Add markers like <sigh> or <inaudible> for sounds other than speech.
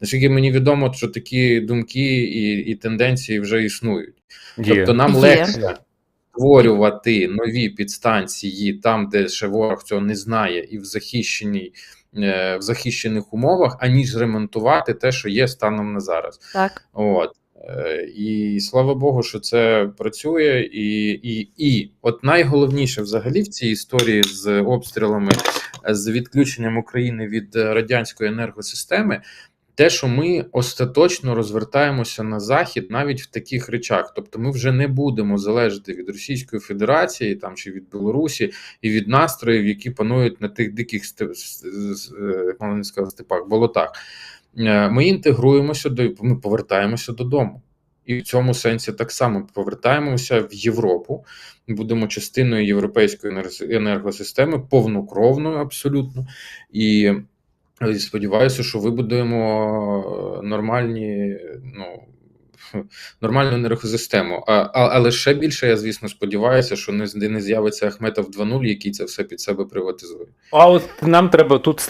Наскільки мені відомо, що такі думки і, і тенденції вже існують. Є. Тобто нам Є. легше створювати нові підстанції там, де ще ворог цього не знає, і в захищеній. е, В захищених умовах, аніж ремонтувати те, що є станом на зараз. Так. От. Е, І слава Богу, що це працює. І, і, і от найголовніше взагалі в цій історії з обстрілами, з відключенням України від радянської енергосистеми, те, що ми остаточно розвертаємося на захід навіть в таких речах. Тобто, ми вже не будемо залежати від Російської Федерації там чи від Білорусі і від настроїв, які панують на тих диких е, сказав, степах, болотах. Е, Ми інтегруємося до ми повертаємося додому. І в цьому сенсі так само повертаємося в Європу, будемо частиною європейської енергосистеми, повнокровною абсолютно. І сподіваюся, що вибудуємо е, нормальні, ну. <laughs> Нормальну енергосистему. А, а, але ще більше я, звісно, сподіваюся, що не, не з'явиться Ахметов 2.0, який це все під себе приватизує. А от нам треба тут